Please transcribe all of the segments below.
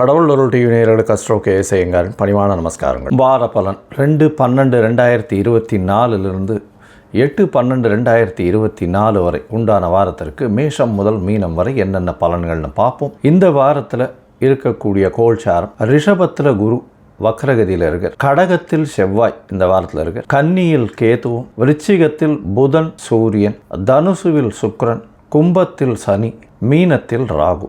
கடவுள் அருள் டிவி நேயர்களுக்கு அஸ்ட்ரோ கேஎஸ் பணிவான நமஸ்காரங்கள். வார பலன் ரெண்டு பன்னெண்டு ரெண்டாயிரத்தி இருபத்தி நாலுலேருந்து எட்டு பன்னெண்டு ரெண்டாயிரத்தி இருபத்தி நாலு வரை உண்டான வாரத்திற்கு மேஷம் முதல் மீனம் வரை என்னென்ன பலன்கள்னு பார்ப்போம். இந்த வாரத்தில் இருக்கக்கூடிய கோல்சாரம் ரிஷபத்தில் குரு வக்ரகதியில் இருக்கார். கடகத்தில் செவ்வாய் இந்த வாரத்தில் இருக்கார். கன்னியில் கேதுவும் விருச்சிகத்தில் புதன் சூரியன் தனுசுவில் சுக்ரன் கும்பத்தில் சனி மீனத்தில் ராகு.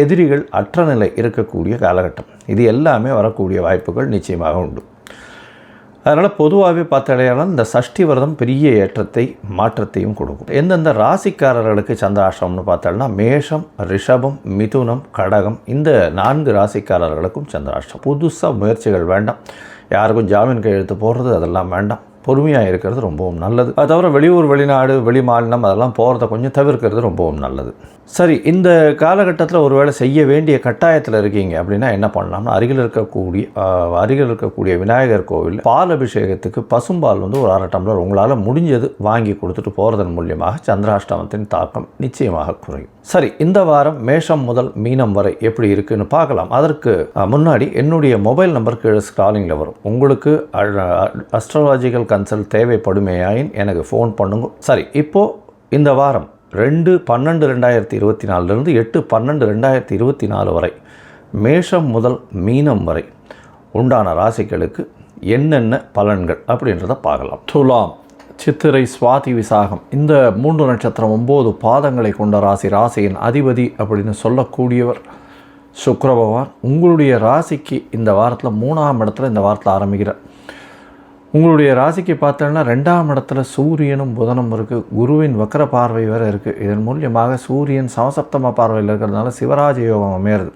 எதிரிகள் அற்ற நிலை இருக்கக்கூடிய காலகட்டம். இது எல்லாமே வரக்கூடிய வாய்ப்புகள் நிச்சயமாக உண்டு. அதனால் பொதுவாகவே பார்த்தாலேயானால் இந்த சஷ்டி விரதம் பெரிய ஏற்றத்தை மாற்றத்தையும் கொடுக்கும். எந்தெந்த ராசிக்காரர்களுக்கு சந்திராஷ்டிரமம்னு பார்த்தோம்னா மேஷம் ரிஷபம் மிதுனம் கடகம் இந்த நான்கு ராசிக்காரர்களுக்கும் சந்திராஷ்டிரம் புதுசாக முயற்சிகள் வேண்டாம். யாருக்கும் ஜாமீன் கையெழுத்து போடுறது அதெல்லாம் வேண்டாம். பொறுமையாக இருக்கிறது ரொம்பவும் நல்லது. அது தவிர வெளியூர் வெளிநாடு வெளி மாநிலம் அதெல்லாம் போகிறத கொஞ்சம் தவிர்க்கிறது ரொம்பவும் நல்லது. சரி இந்த காலகட்டத்தில் ஒருவேளை செய்ய வேண்டிய கட்டாயத்தில் இருக்கீங்க அப்படின்னா என்ன பண்ணலாம்னா அருகில் இருக்கக்கூடிய அருகில் இருக்கக்கூடிய விநாயகர் கோவில் பால் அபிஷேகத்துக்கு பசும்பால் வந்து ஒரு அரை டம்ளர் உங்களால் முடிஞ்சது வாங்கி கொடுத்துட்டு போகிறதன் மூலியமாக சந்திராஷ்டமத்தின் தாக்கம் நிச்சயமாக குறையும். சரி இந்த வாரம் மேஷம் முதல் மீனம் வரை எப்படி இருக்குன்னு பார்க்கலாம். அதற்கு முன்னாடி என்னுடைய மொபைல் நம்பருக்கு ஸ்க்ராலிங்கில் வரும். உங்களுக்கு அஸ்ட்ராலாஜிக்கல் கன்சல்ட் தேவைப்படுமேயாயின் எனக்கு ஃபோன் பண்ணுங்க. சரி இப்போது இந்த வாரம் ரெண்டு பன்னெண்டு ரெண்டாயிரத்தி இருபத்தி நாலுலேருந்து எட்டு பன்னெண்டு ரெண்டாயிரத்தி இருபத்தி நாலு வரை மேஷம் முதல் மீனம் வரை உண்டான ராசிகளுக்கு என்னென்ன பலன்கள் அப்படின்றத பார்க்கலாம். துலாம் சித்திரை சுவாதி விசாகம். இந்த மூன்று நட்சத்திரம் ஒம்பது பாதங்களை கொண்ட ராசி ராசியின் அதிபதி அப்படின்னு சொல்லக்கூடியவர் சுக்கிர பகவான். உங்களுடைய ராசிக்கு இந்த வாரத்தில் மூணாம் இடத்துல இந்த வாரத்தில் ஆரம்பிக்கிறார். உங்களுடைய ராசிக்கு பார்த்தோன்னா ரெண்டாம் இடத்துல சூரியனும் புதனும் இருக்குது குருவின் வக்கர பார்வை வேறு இருக்குது இதன் மூலியமாக சூரியன் சமசப்தம பார்வையில் இருக்கிறதுனால சிவராஜ யோகம் அமையிறது.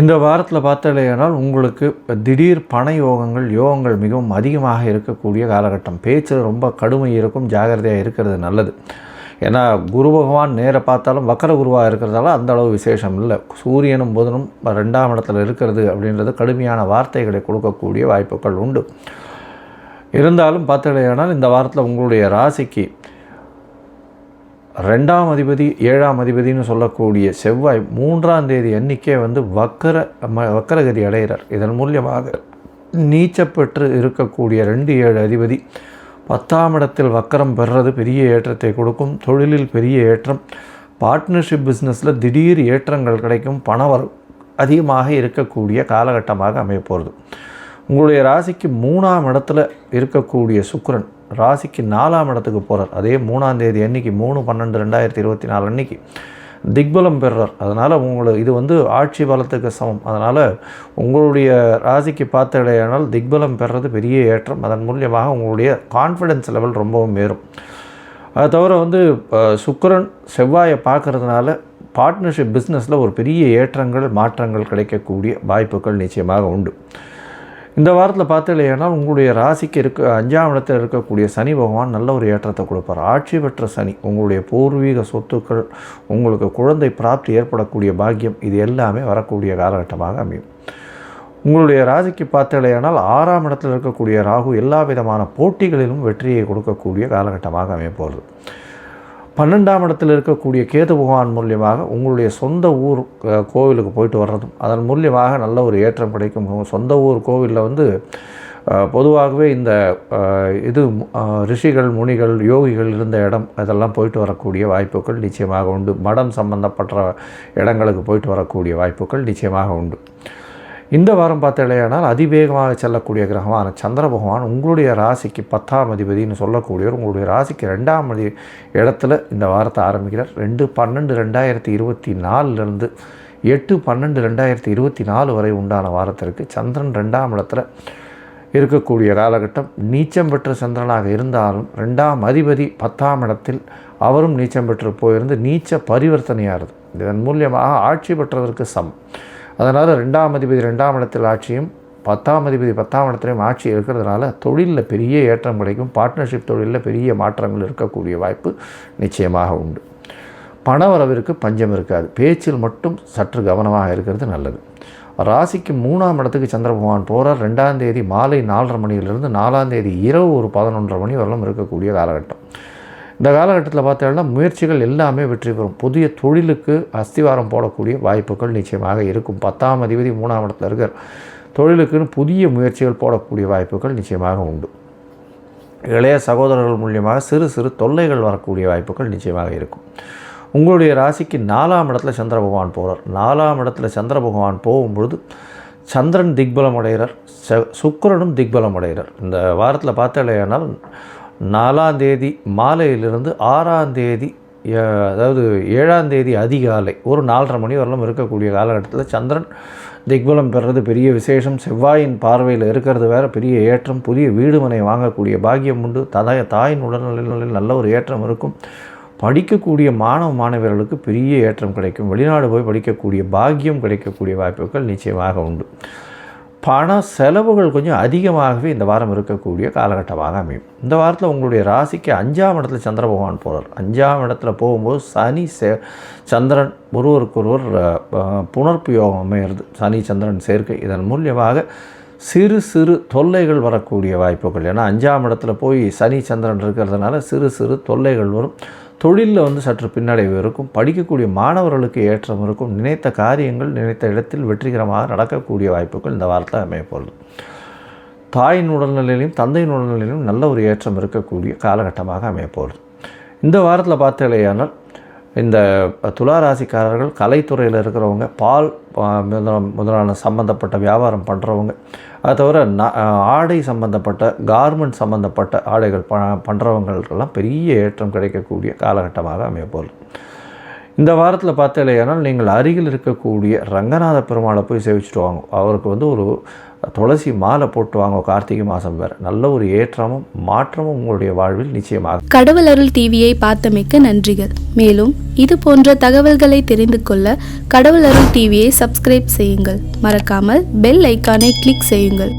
இந்த வாரத்தில் பார்த்தலையானால் உங்களுக்கு திடீர் பண யோகங்கள் யோகங்கள் மிகவும் அதிகமாக இருக்கக்கூடிய காலகட்டம். பேச்சில் ரொம்ப கடுமை இருக்கும். ஜாகிரதையாக இருக்கிறது நல்லது. ஏன்னா குரு பகவான் நேர பார்த்தாலும் வக்கர குருவாக இருக்கிறதால அந்த அளவு விசேஷம் இல்லை. சூரியனும் புதனும் ரெண்டாம் இடத்துல இருக்கிறது அப்படின்றது கடுமையான வார்த்தைகளை கொடுக்கக்கூடிய வாய்ப்புகள் உண்டு. இருந்தாலும் பார்த்தலையானால் இந்த வாரத்தில் உங்களுடைய ராசிக்கு ரெண்டாம் அதிபதி ஏழாம் அதிபதினு சொல்லக்கூடிய செவ்வாய் மூன்றாம் தேதி எண்ணிக்கை வந்து வக்கர ம- வக்கரகதி அடைகிறார். இதன் மூலியமாக நீச்சப்பெற்று இருக்கக்கூடிய ரெண்டு ஏழு அதிபதி பத்தாம் இடத்தில் வக்கரம் பெறுறது பெரிய ஏற்றத்தை கொடுக்கும். தொழிலில் பெரிய ஏற்றம். பார்ட்னர்ஷிப் பிஸ்னஸில் திடீர் ஏற்றங்கள் கிடைக்கும். பண அதிகமாக இருக்கக்கூடிய காலகட்டமாக அமையப்போகிறது உங்களுடைய ராசிக்கு மூணாம் இடத்துல இருக்கக்கூடிய சுக்கரன் ராசிக்கு நாலாம் இடத்துக்கு போகிறார் அதே மூணாம் தேதி அன்னைக்கு மூணு பன்னெண்டு ரெண்டாயிரத்தி இருபத்தி நாலு அன்னைக்கு. திக்பலம் பெறுறார். அதனால் உங்களுக்கு இது வந்து ஆட்சி பலத்துக்கு சமம். அதனால் உங்களுடைய ராசிக்கு பார்த்த இடையானால் திக்பலம் பெறுறது பெரிய ஏற்றம். அதன் மூலியமாக உங்களுடைய கான்ஃபிடென்ஸ் லெவல் ரொம்பவும் ஏறும். அது தவிர வந்து சுக்கரன் சுக்கிரன் செவ்வாயை பார்க்கறதுனால பார்ட்னர்ஷிப் பிஸ்னஸில் ஒரு பெரிய ஏற்றங்கள் மாற்றங்கள் கிடைக்கக்கூடிய வாய்ப்புகள் நிச்சயமாக உண்டு. இந்த வாரத்தில் பார்த்தீங்கன்னா உங்களுடைய ராசிக்கு இருக்க அஞ்சாம் இடத்தில் இருக்கக்கூடிய சனி பகவான் நல்ல ஒரு ஏற்றத்தை கொடுப்பார். ஆட்சி பெற்ற சனி உங்களுடைய பூர்வீக சொத்துக்கள் உங்களுக்கு குழந்தை பிராப்தி ஏற்படக்கூடிய பாக்கியம் இது எல்லாமே வரக்கூடிய காலகட்டமாக அமையும். உங்களுடைய ராசிக்கு பார்த்தலையானால் ஆறாம் இடத்தில் இருக்கக்கூடிய ராகு எல்லா விதமான போட்டிகளிலும் வெற்றியை கொடுக்கக்கூடிய காலகட்டமாக அமையப்போகிறது பன்னெண்டாம் இடத்தில் இருக்கக்கூடிய கேது பகவான் மூலியமாக உங்களுடைய சொந்த ஊர் கோவிலுக்கு போயிட்டு வர்றதும் அதன் மூலியமாக நல்ல ஒரு ஏற்றம் கிடைக்கும். சொந்த ஊர் கோவிலில் வந்து பொதுவாகவே இந்த இது ரிஷிகள் முனிகள் யோகிகள் இருந்த இடம் அதெல்லாம் போயிட்டு வரக்கூடிய வாய்ப்புகள் நிச்சயமாக உண்டு. மடம் சம்பந்தப்பட்ட இடங்களுக்கு போயிட்டு வரக்கூடிய வாய்ப்புகள் நிச்சயமாக உண்டு. இந்த வாரம் பார்த்தாலேயானால் அதிவேகமாக செல்லக்கூடிய கிரகமான சந்திர பகவான் உங்களுடைய ராசிக்கு பத்தாம் அதிபதினு சொல்லக்கூடியவர் உங்களுடைய ராசிக்கு ரெண்டாம் அதி இடத்துல இந்த வாரத்தை ஆரம்பிக்கிறார். ரெண்டு பன்னெண்டு ரெண்டாயிரத்தி இருபத்தி நாலுலேருந்து எட்டு பன்னெண்டு ரெண்டாயிரத்தி இருபத்தி நாலு வரை உண்டான வாரத்திற்கு சந்திரன் ரெண்டாம் இடத்துல இருக்கக்கூடிய காலகட்டம். நீச்சம் பெற்ற சந்திரனாக இருந்தாலும் ரெண்டாம் அதிபதி பத்தாம் இடத்தில் அவரும் நீச்சம் பெற்று போயிருந்து நீச்ச பரிவர்த்தனையாகிறது இதன் மூலியமாக ஆட்சி பெற்றதற்கு சம் அதனால் ரெண்டாம் அதிபதி ரெண்டாம் இடத்தில் ஆட்சியும் பத்தாம் அதிபதி பத்தாம் இடத்துலையும் ஆட்சி இருக்கிறதுனால தொழிலில் பெரிய ஏற்றம் கிடைக்கும். பார்ட்னர்ஷிப் தொழிலில் பெரிய மாற்றங்கள் இருக்கக்கூடிய வாய்ப்பு நிச்சயமாக உண்டு. பணவரவிற்கு பஞ்சம் இருக்காது. பேச்சில் மட்டும் சற்று கவனமாக இருக்கிறது நல்லது. ராசிக்கு மூணாம் இடத்துக்கு சந்திர பகவான் போகிறார் ரெண்டாம் தேதி மாலை நாலரை மணியிலிருந்து நாலாம் தேதி இரவு ஒரு பதினொன்றரை மணி வரலும் இருக்கக்கூடிய காலகட்டம். இந்த காலகட்டத்தில் பார்த்தோம்னா முயற்சிகள் எல்லாமே வெற்றி பெறும். புதிய தொழிலுக்கு அஸ்திவாரம் போடக்கூடிய வாய்ப்புகள் நிச்சயமாக இருக்கும். பத்தாம் அதிபதி மூணாம் இடத்துல இருக்கிற தொழிலுக்குன்னு புதிய முயற்சிகள் போடக்கூடிய வாய்ப்புகள் நிச்சயமாக உண்டு. இளைய சகோதரர்கள் மூலியமாக சிறு சிறு தொல்லைகள் வரக்கூடிய வாய்ப்புகள் நிச்சயமாக இருக்கும். உங்களுடைய ராசிக்கு நாலாம் இடத்துல சந்திர பகவான் போகிறார் நாலாம் இடத்துல சந்திர பகவான் போகும்பொழுது சந்திரன் திக்பலம் அடைகிறார். ச- சுக்கரனும் திக்பலம் அடைகிறார். இந்த வாரத்தில் பார்த்தலையானால் நாலாம் தேதி மாலையிலிருந்து ஆறாம் தேதி அதாவது ஏழாம் தேதி அதிகாலை ஒரு நாலரை மணி வரலும் இருக்கக்கூடிய காலகட்டத்தில் சந்திரன் திக்பலம் பெறுறது பெரிய விசேஷம். செவ்வாயின் பார்வையில் இருக்கிறது வேற பெரிய ஏற்றம். புதிய வீடுமனை வாங்கக்கூடிய பாக்கியம் உண்டு. ததாய தாயின் உடல்நிலையில் நல்ல ஒரு ஏற்றம் இருக்கும். படிக்கக்கூடிய மாணவ மாணவர்களுக்கு பெரிய ஏற்றம் கிடைக்கும். வெளிநாடு போய் படிக்கக்கூடிய பாக்கியம் கிடைக்கக்கூடிய வாய்ப்புகள் நிச்சயமாக உண்டு. பண செலவுகள் கொஞ்சம் அதிகமாகவே இந்த வாரம் இருக்கக்கூடிய காலகட்டமாக அமையும். இந்த வாரத்தில் உங்களுடைய ராசிக்கு அஞ்சாம் இடத்துல சந்திர பகவான் போகிறார் அஞ்சாம் இடத்துல போகும்போது சனி சே சந்திரன் ஒருவருக்கொருவர் அஹ், புணர்ப்பு யோகம் அமையிறது சனி சந்திரன் சேர்க்கை. இதன் மூலியமாக சிறு சிறு தொல்லைகள் வரக்கூடிய வாய்ப்புகள். ஏன்னா அஞ்சாம் இடத்துல போய் சனி சந்திரன் இருக்கிறதுனால சிறு சிறு தொல்லைகள் வரும். தொழிலில் வந்து சற்று பின்னடைவு இருக்கும் படிக்கக்கூடிய மாணவர்களுக்கு ஏற்றம் இருக்கும். நினைத்த காரியங்கள் நினைத்த இடத்தில் வெற்றிகரமாக நடக்கக்கூடிய வாய்ப்புகள் இந்த வாரத்தில் அமையப்போகுது. தாயின் உடல்நிலையிலும் தந்தையின் உடல்நிலையிலும் நல்ல ஒரு ஏற்றம் இருக்கக்கூடிய காலகட்டமாக அமையப்போகுது. இந்த வாரத்தில் பார்த்தலையானால் இந்த துலா ராசிக்காரர்கள் கலைத்துறையில் இருக்கிறவங்க பால் முதலான சம்பந்தப்பட்ட வியாபாரம் பண்ணுறவங்க அது தவிர ந- ஆடை சம்பந்தப்பட்ட கார்மெண்ட் சம்மந்தப்பட்ட ஆடைகள் ப பண்ணுறவங்களுக்கெல்லாம் பெரிய ஏற்றம் கிடைக்கக்கூடிய காலகட்டமாக அமையப்போகுது. இந்த வாரத்தில் பார்த்தலையானால் நீங்கள் அருகில் இருக்கக்கூடிய ரங்கநாத பெருமாளை போய் சேவிச்சுட்டு வாங்க. அவருக்கு வந்து ஒரு துளசி மாலை போட்டு வாங்க கார்த்திகை மாதம் வேறு. நல்ல ஒரு ஏற்றமும் மாற்றமும் உங்களுடைய வாழ்வில் நிச்சயமாக. கடவுள் அருள் டிவியை பார்த்தமைக்க நன்றிகள். மேலும் இது போன்ற தகவல்களை தெரிந்து கொள்ள கடவுள் அருள் டிவியை சப்ஸ்கிரைப் செய்யுங்கள். மறக்காமல் பெல் ஐக்கானை கிளிக் செய்யுங்கள்.